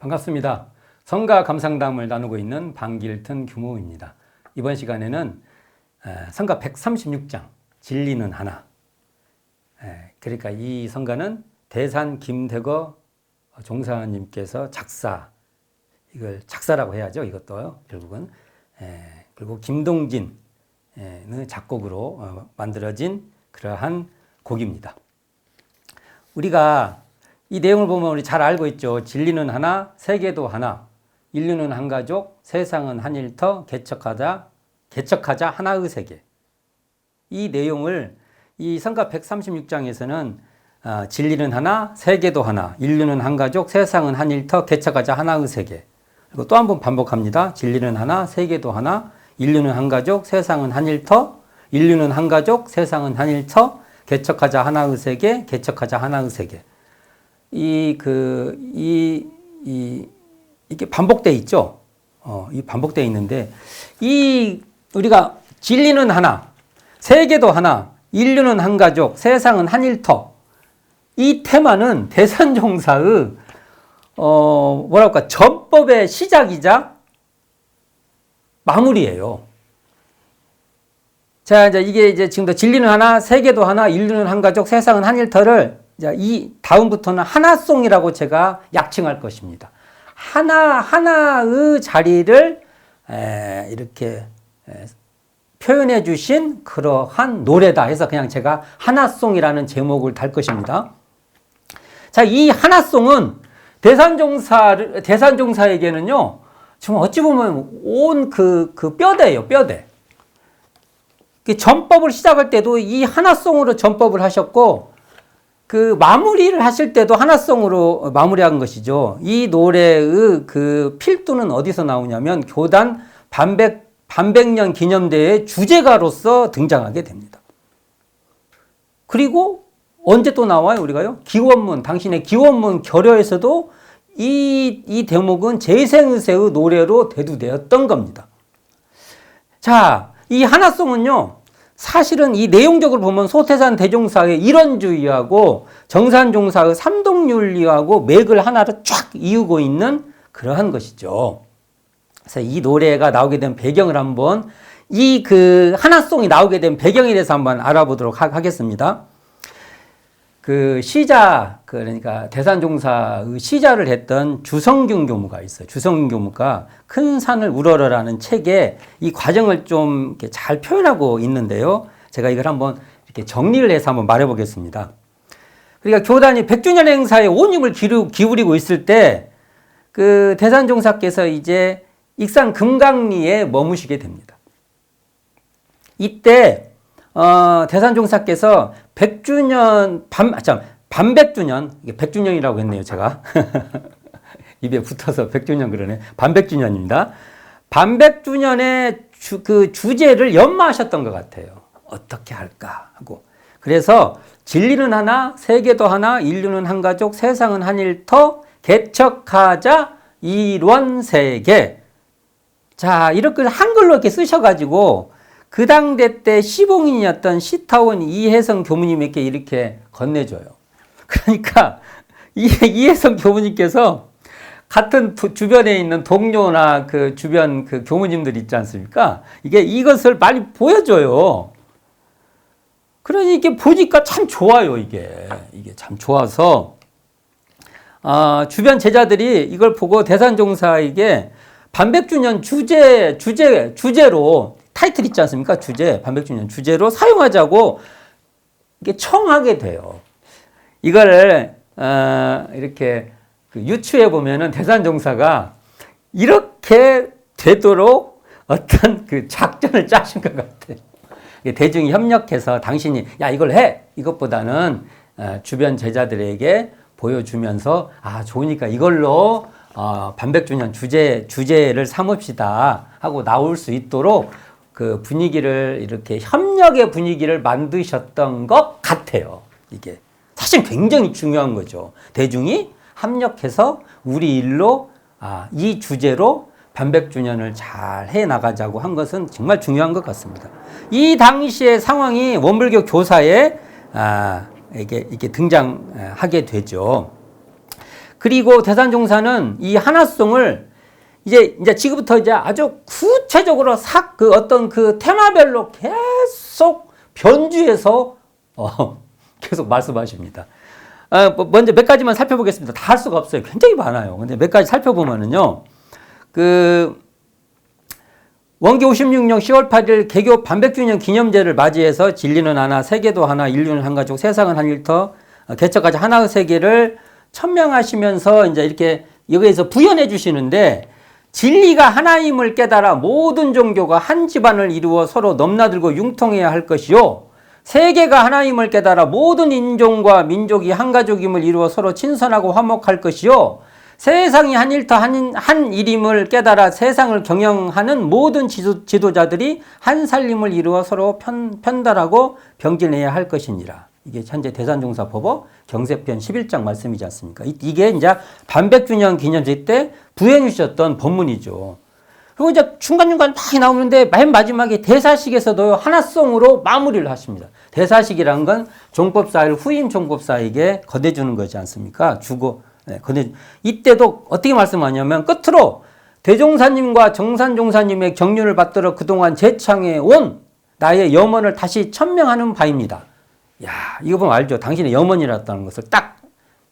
반갑습니다. 성가 감상담을 나누고 있는 방길튼 규모입니다. 이번 시간에는 에, 성가 136장 진리는 하나. 에, 그러니까 이 성가는 대산 김대거 종사님께서 작사 이걸 작사라고 해야죠. 이것도 결국은 에, 그리고 김동진의 작곡으로 어, 만들어진 그러한 곡입니다. 우리가 이 내용을 보면 우리 잘 알고 있죠. 진리는 하나, 세계도 하나, 인류는 한 가족, 세상은 한 일터, 개척하자, 개척하자 하나의 세계. 이 내용을 이 성가 136장에서는 아, 진리는 하나, 세계도 하나, 인류는 한 가족, 세상은 한 일터, 개척하자 하나의 세계. 그리고 또 한 번 반복합니다. 진리는 하나, 세계도 하나, 인류는 한 가족, 세상은 한 일터, 인류는 한 가족, 세상은 한 일터, 개척하자 하나의 세계, 개척하자 하나의 세계. 이, 그, 이, 이, 이게 반복돼 있죠? 어, 이 반복돼 있는데, 이, 우리가 진리는 하나, 세계도 하나, 인류는 한 가족, 세상은 한 일터. 이 테마는 대산종사의, 어, 뭐랄까, 전법의 시작이자 마무리예요. 자, 이제 이게 이제 지금도 진리는 하나, 세계도 하나, 인류는 한 가족, 세상은 한 일터를 이 다음부터는 하나송이라고 제가 약칭할 것입니다. 하나 하나의 자리를 에, 이렇게 에, 표현해 주신 그러한 노래다 해서 그냥 제가 하나송이라는 제목을 달 것입니다. 자, 이 하나송은 대산종사 대산종사에게는요. 지금 어찌 보면 온 그그 뼈대예요, 뼈대. 그 전법을 시작할 때도 이 하나송으로 전법을 하셨고 그 마무리를 하실 때도 하나송으로 마무리한 것이죠. 이 노래의 그 필두는 어디서 나오냐면 교단 반백 반백년 기념대회 주제가로서 등장하게 됩니다. 그리고 언제 또 나와요, 우리가요? 기원문, 당신의 기원문 결여에서도 이, 이 대목은 재생의세의 노래로 대두되었던 겁니다. 자, 이 하나송은요, 사실은 이 내용적으로 보면 소태산 대종사의 일원주의하고 정산종사의 삼동윤리하고 맥을 하나로 쫙 이루고 있는 그러한 것이죠. 그래서 이 노래가 나오게 된 배경을 한번 이 그 하나송이 나오게 된 배경에 대해서 한번 알아보도록 하, 겠습니다 그 시자 그러니까 대산종사의 시자를 했던 주성균 교무가 있어요. 주성균 교무가 큰 산을 우러러라는 책에 이 과정을 좀잘 표현하고 있는데요. 제가 이걸 한번 이렇게 정리를 해서 한번 말해 보겠습니다. 그러니까 교단이 100주년 행사에 온 힘을 기울이고 있을 때 그 대산종사께서 이제 익산 금강리에 머무시게 됩니다. 이때 어, 대산종사께서 100주년 반, 아, 참, 반백주년, 이게 100주년이라고 했네요, 제가. 입에 붙어서 100주년 그러네. 반백주년입니다. 반백주년의 주, 그 주제를 연마하셨던 것 같아요. 어떻게 할까 하고. 그래서 진리는 하나, 세계도 하나, 인류는 한 가족, 세상은 한 일터, 개척하자 이원 세계. 자, 이렇게 한글로 이렇게 쓰셔가지고 그 당대 때 시봉인이었던 시타원 이혜성 교무님에게 이렇게 건네줘요. 그러니까 이, 이혜성 교무님께서 같은 도, 주변에 있는 동료나 그 주변 그 교무님들 있지 않습니까? 이게 이것을 많이 보여줘요. 그러니 이게 보니까 참 좋아요, 이게. 이게 참 좋아서, 아, 주변 제자들이 이걸 보고 대산종사에게 반백주년 주제, 주제, 주제로 타이틀 있지 않습니까? 주제, 반백주년 주제로 사용하자고 이게 청하게 돼요. 이거를 어, 이렇게 그 유추해 보면은 대산종사가 이렇게 되도록 어떤 그 작전을 짜신 것 같아요. 대중이 협력해서 당신이 야 이걸 해 이것보다는 어, 주변 제자들에게 보여주면서 아 좋으니까 이걸로 어, 반백주년 주제 주제를 삼읍시다 하고 나올 수 있도록 그 분위기를 이렇게 협력의 분위기를 만드셨던 것 같아요. 이게 사실 굉장히 중요한 거죠. 대중이 합력해서 우리 일로 아, 이 주제로 반백주년을 잘 해 나가자고 한 것은 정말 중요한 것 같습니다. 이 당시의 상황이 원불교 교사에 아, 이게, 이게 등장하게 되죠. 그리고 대산종사는 이 하나송을 이제 이제 지금부터 이제 아주 구체적으로 싹 그 어떤 그 테마별로 계속 변주해서 어, 계속 말씀하십니다. 아, 뭐 먼저 몇 가지만 살펴보겠습니다. 다 할 수가 없어요. 굉장히 많아요. 근데 몇 가지 살펴보면은요, 그 원기 56년 10월 8일 개교 반백주년 기념제를 맞이해서 진리는 하나, 세계도 하나, 인류는 한 가족, 세상은 한 일터, 어, 개척까지 하나의 세계를 천명하시면서 이제 이렇게 여기에서 부연해 주시는데 진리가 하나임을 깨달아 모든 종교가 한 집안을 이루어 서로 넘나들고 융통해야 할 것이요. 세계가 하나임을 깨달아 모든 인종과 민족이 한 가족임을 이루어 서로 친선하고 화목할 것이요. 세상이 한 일터 한, 한 일임을 깨달아 세상을 경영하는 모든 지도, 지도자들이 한 살림을 이루어 서로 편, 편달하고 병진해야 할 것이니라. 이게 현재 대산종사법어 경세편 11장 말씀이지 않습니까? 이- 이게 이제 반백주년 기념제 때 부행해 주셨던 법문이죠. 그리고 이제 중간중간 많이 나오는데 맨 마지막에 대사식에서도 하나송으로 마무리를 하십니다. 대사식이라는 건 종법사를 후임 종법사에게 건네주는 거지 않습니까? 주고, 네, 건네, 이때도 어떻게 말씀하냐면 끝으로 대종사님과 정산종사님의 경륜을 받들어 그동안 재창해 온 나의 염원을 다시 천명하는 바입니다. 야, 이거 보면 알죠? 당신의 염원이라는 것을 딱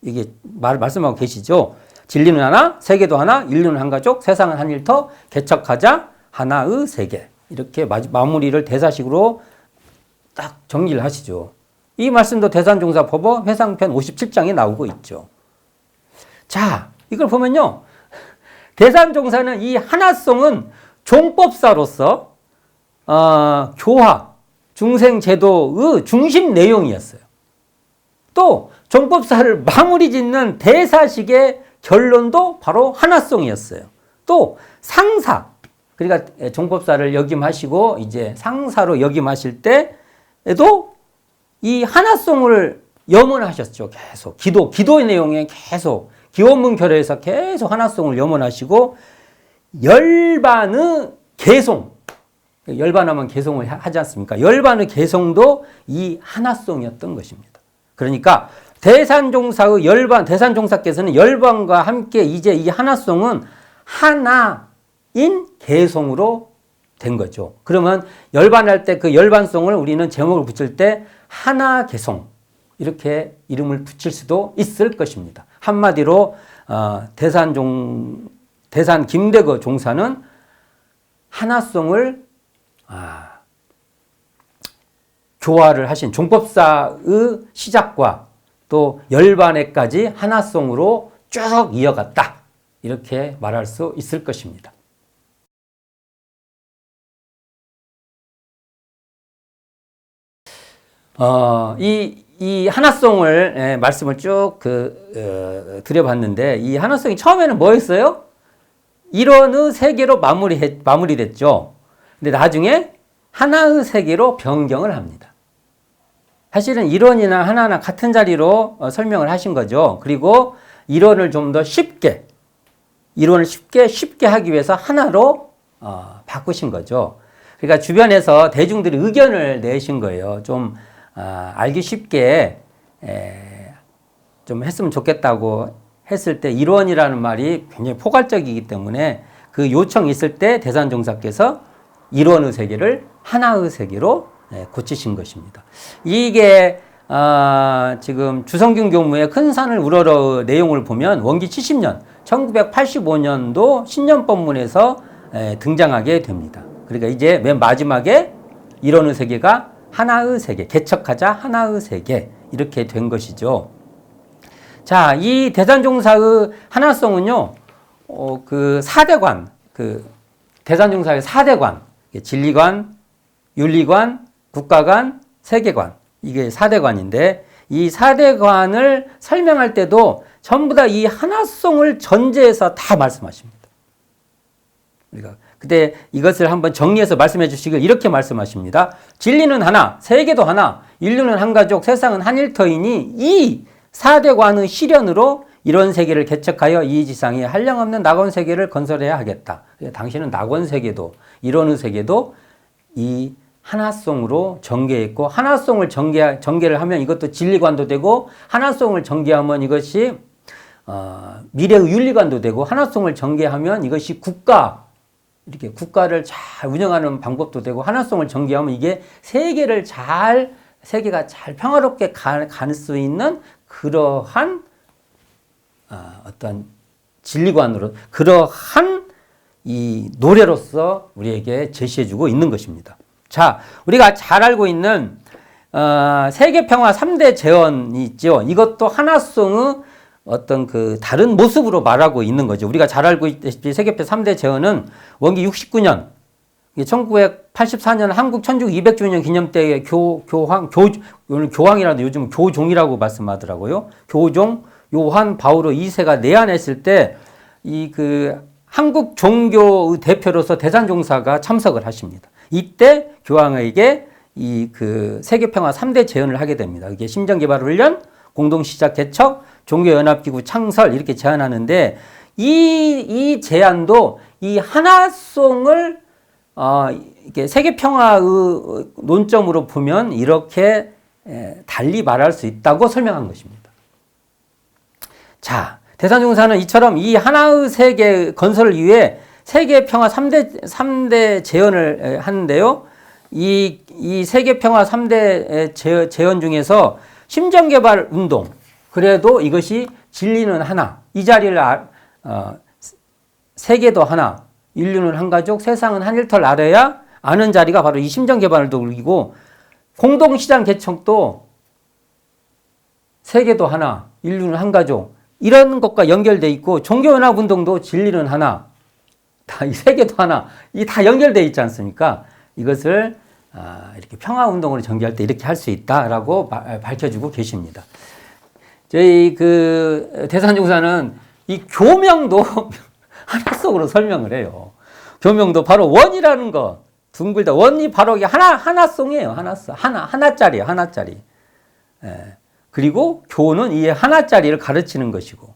이게 말, 말씀하고 계시죠? 진리는 하나, 세계도 하나, 인류는 한 가족, 세상은 한 일터, 개척하자, 하나의 세계. 이렇게 마, 마무리를 대사식으로 딱 정리를 하시죠. 이 말씀도 대산종사법어 회상편 57장에 나오고 있죠. 자, 이걸 보면요. 대산종사는 이 하나송은 종법사로서 어, 교화, 중생제도의 중심 내용이었어요. 또 종법사를 마무리 짓는 대사식의 결론도 바로 하나송이었어요. 또 상사, 그러니까 종법사를 역임하시고 이제 상사로 역임하실 때에도 이 하나송을 염원하셨죠. 계속 기도, 기도의 내용에 계속 기원문 결에서 계속 하나송을 염원하시고 열반의 개송, 열반하면 개송을 하- 하지 않습니까? 열반의 개송도 이 하나송이었던 것입니다. 그러니까 대산종사의 열반, 대산종사께서는 열반과 함께 이제 이 하나송은 하나인 개송으로 된 거죠. 그러면 열반할 때 그 열반송을 우리는 제목을 붙일 때 하나 개송 이렇게 이름을 붙일 수도 있을 것입니다. 한마디로 어, 대산종 대산 김대거 종사는 하나송을 아, 교화를 하신 종법사의 시작과 또 열반에까지 하나송으로 쭉 이어갔다. 이렇게 말할 수 있을 것입니다. 어, 이, 이 하나송을, 예, 말씀을 쭉 그, 어, 드려봤는데, 이 하나송이 처음에는 뭐였어요? 일원의 세계로 마무리, 마무리됐죠. 근데 나중에 하나의 세계로 변경을 합니다. 사실은 일원이나 하나나 같은 자리로 어, 설명을 하신 거죠. 그리고 일원을 좀 더 쉽게, 일원을 쉽게, 쉽게 하기 위해서 하나로 어, 바꾸신 거죠. 그러니까 주변에서 대중들이 의견을 내신 거예요. 좀 아, 알기 쉽게 에, 좀 했으면 좋겠다고 했을 때 일원이라는 말이 굉장히 포괄적이기 때문에 그 요청이 있을 때 대산종사께서 일원의 세계를 하나의 세계로 예, 고치신 것입니다. 이게 아, 지금 주성균 교무의 큰 산을 우러러 내용을 보면 원기 70년 1985년도 신년법문에서 에, 등장하게 됩니다. 그러니까 이제 맨 마지막에 일원의 세계가 하나의 세계, 개척하자 하나의 세계 이렇게 된 것이죠. 자, 이 대산종사의 하나성은요, 어, 그 사대관, 그 대산종사의 사대관, 진리관, 윤리관, 국가관, 세계관, 이게 사대관인데, 이 사대관을 설명할 때도 전부 다 이 하나성을 전제해서 다 말씀하십니다. 우리가 그때 이것을 한번 정리해서 말씀해 주시길 이렇게 말씀하십니다. 진리는 하나, 세계도 하나, 인류는 한 가족, 세상은 한 일터이니 이 사대관의 실현으로 이런 세계를 개척하여 이 지상에 한량없는 낙원 세계를 건설해야 하겠다. 당신은 낙원 세계도 이런 세계도 이 하나송으로 전개했고 하나송을 전개 전개를 하면 이것도 진리관도 되고 하나송을 전개하면 이것이 어, 미래의 윤리관도 되고 하나송을 전개하면 이것이 국가 이렇게 국가를 잘 운영하는 방법도 되고 하나송을 전개하면 이게 세계를 잘 세계가 잘 평화롭게 갈 수 있는 그러한 어, 어떤 진리관으로 그러한 이 노래로서 우리에게 제시해주고 있는 것입니다. 자, 우리가 잘 알고 있는 어, 세계 평화 3대 재원이 있죠. 이것도 하나송의 어떤 그 다른 모습으로 말하고 있는 거죠. 우리가 잘 알고 있다시피 세계평 3대 재원은 원기 69년 1984년 한국 천주교 200주년 기념 때에 교, 교황, 교, 교황이라도 요즘 교종이라고 말씀하더라고요. 교종 요한 바오로 2세가 내한했을 때 이 그 한국 종교의 대표로서 대산종사가 참석을 하십니다. 이때 교황에게 이 그 세계평화 3대 제언을 하게 됩니다. 이게 심정개발훈련, 공동시작 개척, 종교연합기구 창설 이렇게 제안하는데 이, 이 제안도 이 하나송을 어, 이게 세계 평화의 논점으로 보면 이렇게 에, 달리 말할 수 있다고 설명한 것입니다. 자, 대산종사는 이처럼 이 하나의 세계 건설을 위해 세계 평화 3대, 3대 재현을 하는데요. 이, 이 세계 평화 3대 재, 재현 중에서 심정 개발 운동, 그래도 이것이 진리는 하나, 이 자리를 아, 어, 세계도 하나, 인류는 한 가족, 세상은 한 일털 아래야 아는 자리가 바로 이 심정 개발을 돌리고 공동시장 개척도 세계도 하나, 인류는 한 가족 이런 것과 연결돼 있고 종교연합 운동도 진리는 하나, 다 이 세계도 하나, 이 다 연결돼 있지 않습니까? 이것을 아, 이렇게 평화 운동으로 전개할 때 이렇게 할 수 있다라고 밝혀주고 계십니다. 저희 그 대산종사는 이 교명도 하나 속으로 설명을 해요. 교명도 바로 원이라는 거. 둥글다. 원이 바로 이게 하나, 하나 송이에요. 하나송. 하나, 하나짜리, 하나짜리. 예. 그리고 교는 이 하나짜리를 가르치는 것이고.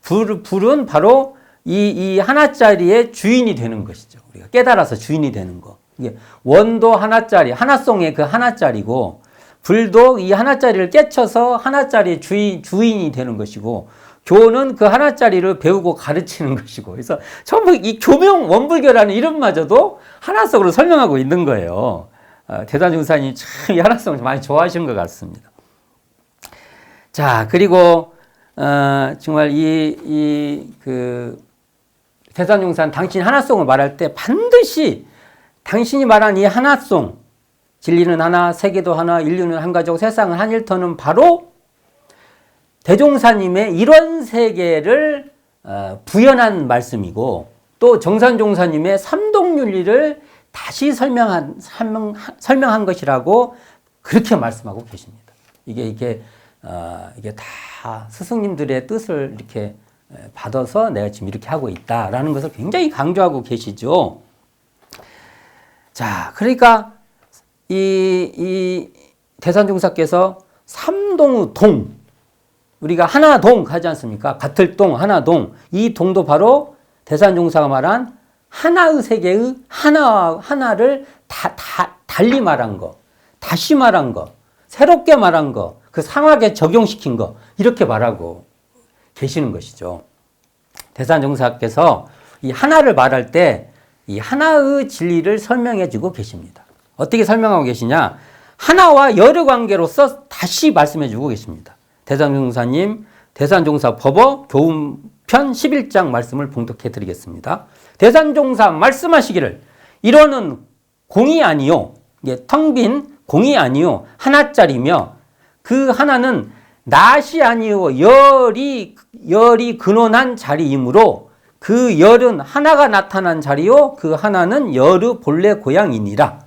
불, 불은 바로 이, 이 하나짜리의 주인이 되는 것이죠. 우리가 깨달아서 주인이 되는 거. 이게 원도 하나짜리, 하나송의 그 하나짜리고, 불도 이 하나짜리를 깨쳐서 하나짜리의 주인, 주인이 되는 것이고, 교는 그 하나짜리를 배우고 가르치는 것이고 그래서 전부 이 교명 원불교라는 이름마저도 하나성으로 설명하고 있는 거예요. 어, 대단중사님 참이 하나성을 많이 좋아하시는 것 같습니다. 자 그리고 어, 정말 이 이그 대산용산 당신 하나성을 말할 때 반드시 당신이 말한 이 하나성 진리는 하나, 세계도 하나, 인류는 한 가족, 세상은 한 일터는 바로 대종사님의 이런 세계를 어, 부연한 말씀이고 또 정산종사님의 삼동윤리를 다시 설명한 설명, 설명한 것이라고 그렇게 말씀하고 계십니다. 이게 이게 어, 이게 다 스승님들의 뜻을 이렇게 받아서 내가 지금 이렇게 하고 있다라는 것을 굉장히 강조하고 계시죠. 자, 그러니까 이, 이 대산종사께서 삼동의 동, 우리가 하나동 하지 않습니까? 같을 동, 하나동. 이 동도 바로 대산종사가 말한 하나의 세계의 하나, 하나를 다, 다, 달리 말한 거, 다시 말한 거, 새롭게 말한 거, 그 상황에 적용시킨 거, 이렇게 말하고 계시는 것이죠. 대산종사께서 이 하나를 말할 때 이 하나의 진리를 설명해 주고 계십니다. 어떻게 설명하고 계시냐? 하나와 여러 관계로서 다시 말씀해 주고 계십니다. 대산종사님 대산종사 법어 교훈편 11장 말씀을 봉독해 드리겠습니다. 대산종사 말씀하시기를 이러는 공이 아니요. 텅빈 공이 아니요. 하나짜리며 그 하나는 낫이 아니요. 열이 열이 근원한 자리이므로 그 열은 하나가 나타난 자리요. 그 하나는 열의 본래 고향이니라.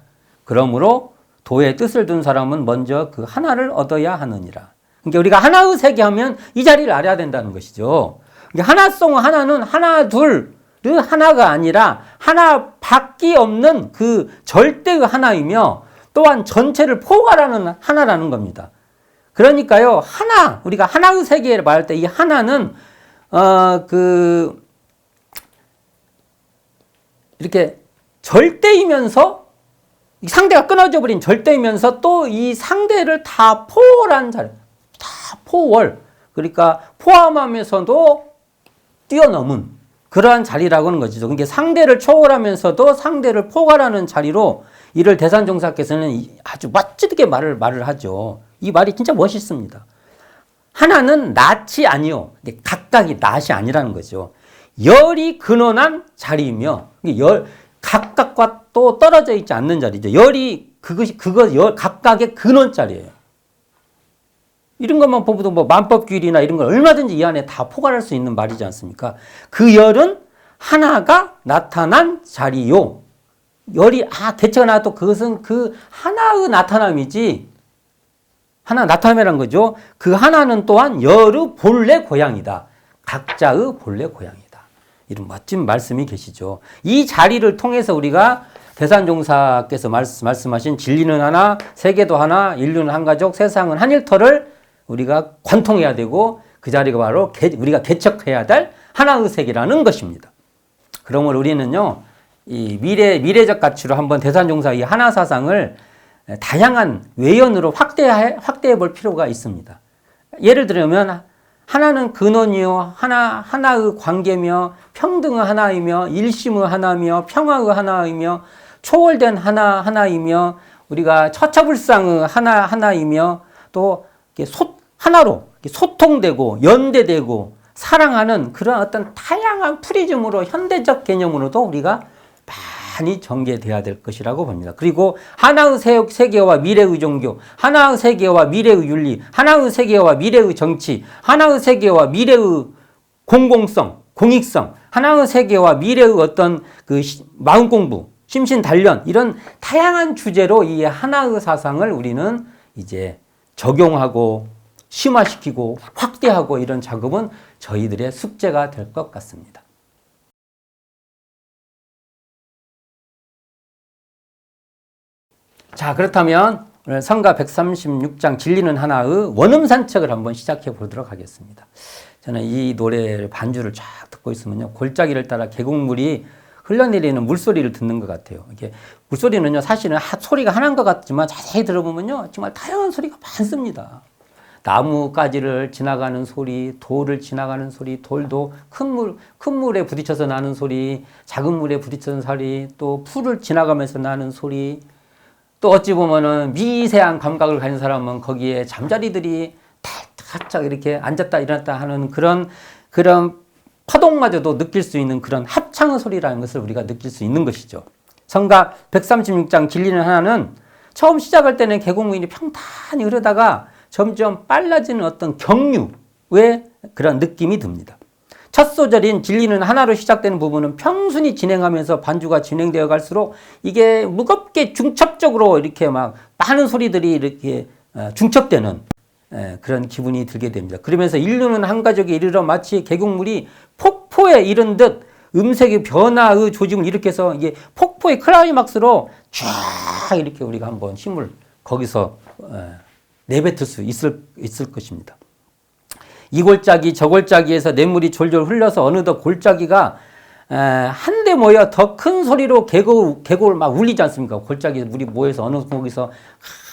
그러므로 도의 뜻을 둔 사람은 먼저 그 하나를 얻어야 하느니라. 그러니까 우리가 하나의 세계 하면 이 자리를 알아야 된다는 것이죠. 그러니까 하나성 하나는 하나 둘 하나가 아니라 하나 밖에 없는 그 절대의 하나이며 또한 전체를 포괄하는 하나라는 겁니다. 그러니까요, 하나, 우리가 하나의 세계를 말할 때 이 하나는, 어, 그, 이렇게 절대이면서 이 상대가 끊어져 버린 절대이면서 또 이 상대를 다 포월한 자리, 다 포월. 그러니까 포함하면서도 뛰어넘은 그러한 자리라고 하는 거죠. 그러니까 상대를 초월하면서도 상대를 포괄하는 자리로 이를 대산 종사께서는 이- 아주 멋지게 말을 말을 하죠. 이 말이 진짜 멋있습니다. 하나는 낫이 아니요. 각각이 낫이 아니라는 거죠. 열이 근원한 자리이며 이게 열 각각과 또 떨어져 있지 않는 자리죠. 열이 그것이 그거 열 각각의 근원 자리예요. 이런 것만 보고도 뭐 만법규리나 이런 걸 얼마든지 이 안에 다 포괄할 수 있는 말이지 않습니까? 그 열은 하나가 나타난 자리요. 열이 아 개체가 나도 그것은 그 하나의 나타남이지 하나 나타남이란 거죠. 그 하나는 또한 열의 본래 고향이다. 각자의 본래 고향이다. 이런 멋진 말씀이 계시죠. 이 자리를 통해서 우리가 대산종사께서 말씀, 말씀하신 진리는 하나, 세계도 하나, 인류는 한 가족, 세상은 한 일터를 우리가 관통해야 되고 그 자리가 바로 개, 우리가 개척해야 될 하나의 세계라는 것입니다. 그러므로 우리는요, 이 미래, 미래적 가치로 한번 대산종사 이 하나 사상을 다양한 외연으로 확대해, 확대해 볼 필요가 있습니다. 예를 들면, 하나는 근원이요, 하나, 하나의 관계며, 평등의 하나이며, 일심의 하나며, 평화의 하나이며, 초월된 하나, 하나이며, 우리가 처처불상의 하나, 하나이며, 또, 소, 하나로 소통되고, 연대되고, 사랑하는 그런 어떤 다양한 프리즘으로, 현대적 개념으로도 우리가 많이 전개돼야 될 것이라고 봅니다. 그리고 하나의 세- 세계와 미래의 종교, 하나의 세계와 미래의 윤리, 하나의 세계와 미래의 정치, 하나의 세계와 미래의 공공성, 공익성, 하나의 세계와 미래의 어떤 그 시- 마음 공부, 심신 단련 이런 다양한 주제로 이 하나의 사상을 우리는 이제 적용하고 심화시키고 확대하고 이런 작업은 저희들의 숙제가 될 것 같습니다. 자, 그렇다면 오늘 성가 136장 진리는 하나의 원음 산책을 한번 시작해 보도록 하겠습니다. 저는 이 노래를 반주를 쫙 듣고 있으면요. 골짜기를 따라 계곡물이 흘러내리는 물소리를 듣는 것 같아요. 이게 물소리는요, 사실은 하- 소리가 하나인 것 같지만 자세히 들어보면요, 정말 다양한 소리가 많습니다. 나무가지를 지나가는 소리, 돌을 지나가는 소리, 돌도 큰 물, 큰 물에 부딪혀서 나는 소리, 작은 물에 부딪혀서 소리, 또 풀을 지나가면서 나는 소리, 또 어찌 보면은 미세한 감각을 가진 사람은 거기에 잠자리들이 탈탁 이렇게 앉았다 일어났다 하는 그런 그런 파동마저도 느낄 수 있는 그런 합창의 소리라는 것을 우리가 느낄 수 있는 것이죠. 성가 136장 진리는 하나는 처음 시작할 때는 계곡물이 평탄히 흐르다가 점점 빨라지는 어떤 경류의 그런 느낌이 듭니다. 첫 소절인 진리는 하나로 시작되는 부분은 평순히 진행하면서 반주가 진행되어 갈수록 이게 무겁게 중첩적으로 이렇게 막 많은 소리들이 이렇게 어, 중첩되는 예, 그런 기분이 들게 됩니다. 그러면서 인류는 한 가족에 이르러 마치 계곡물이 폭포에 이른 듯 음색의 변화의 조짐을 일으켜서 이게 폭포의 클라이막스로 쫙 이렇게 우리가 한번 힘을 거기서 예, 내뱉을 수 있을, 있을 것입니다. 이 골짜기 저 골짜기에서 냇물이 졸졸 흘러서 어느덧 골짜기가 한데 모여 더 큰 소리로 계곡, 계곡을 막 울리지 않습니까? 골짜기 물이 모여서 어느 거기서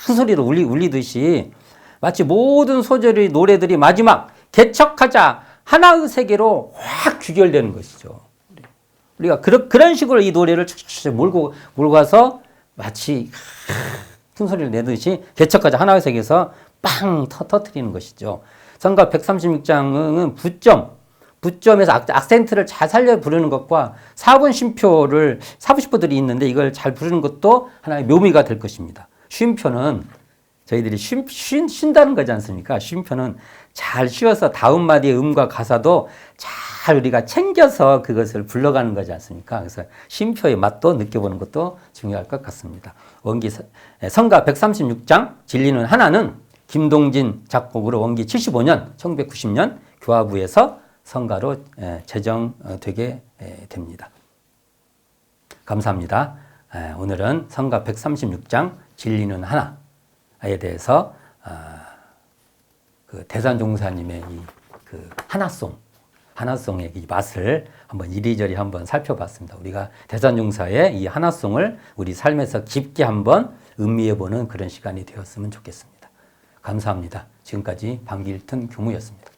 큰 소리로 울리, 울리듯이 마치 모든 소절의 노래들이 마지막 개척하자 하나의 세계로 확 귀결되는 것이죠. 우리가 그런 그런 식으로 이 노래를 쭉쭉 몰고 몰고 가서 마치 큰 소리를 내듯이 개척하자 하나의 세계에서 빵 터, 터트리는 것이죠. 성가 136장은 부점, 부점에서 악, 악센트를 잘 살려 부르는 것과 사분 쉼표를 사분 쉼표들이 있는데 이걸 잘 부르는 것도 하나의 묘미가 될 것입니다. 쉼표는 저희들이 쉼, 쉰, 쉰다는 거지 않습니까? 쉼표는 잘 쉬어서 다음 마디의 음과 가사도 잘 우리가 챙겨서 그것을 불러가는 거지 않습니까? 그래서 쉼표의 맛도 느껴보는 것도 중요할 것 같습니다. 원기 서- 에, 성가 136장 진리는 하나는 김동진 작곡으로 원기 75년 1990년 교화부에서 성가로 에, 제정되게 에, 됩니다. 감사합니다. 에, 오늘은 성가 136장 진리는 하나 에 대해서 아, 그 대산 종사님의 이 그 하나송, 하나송의 이 맛을 한번 이리저리 한번 살펴봤습니다. 우리가 대산 종사의 이 하나송을 우리 삶에서 깊게 한번 음미해보는 그런 시간이 되었으면 좋겠습니다. 감사합니다. 지금까지 방길튼 교무였습니다.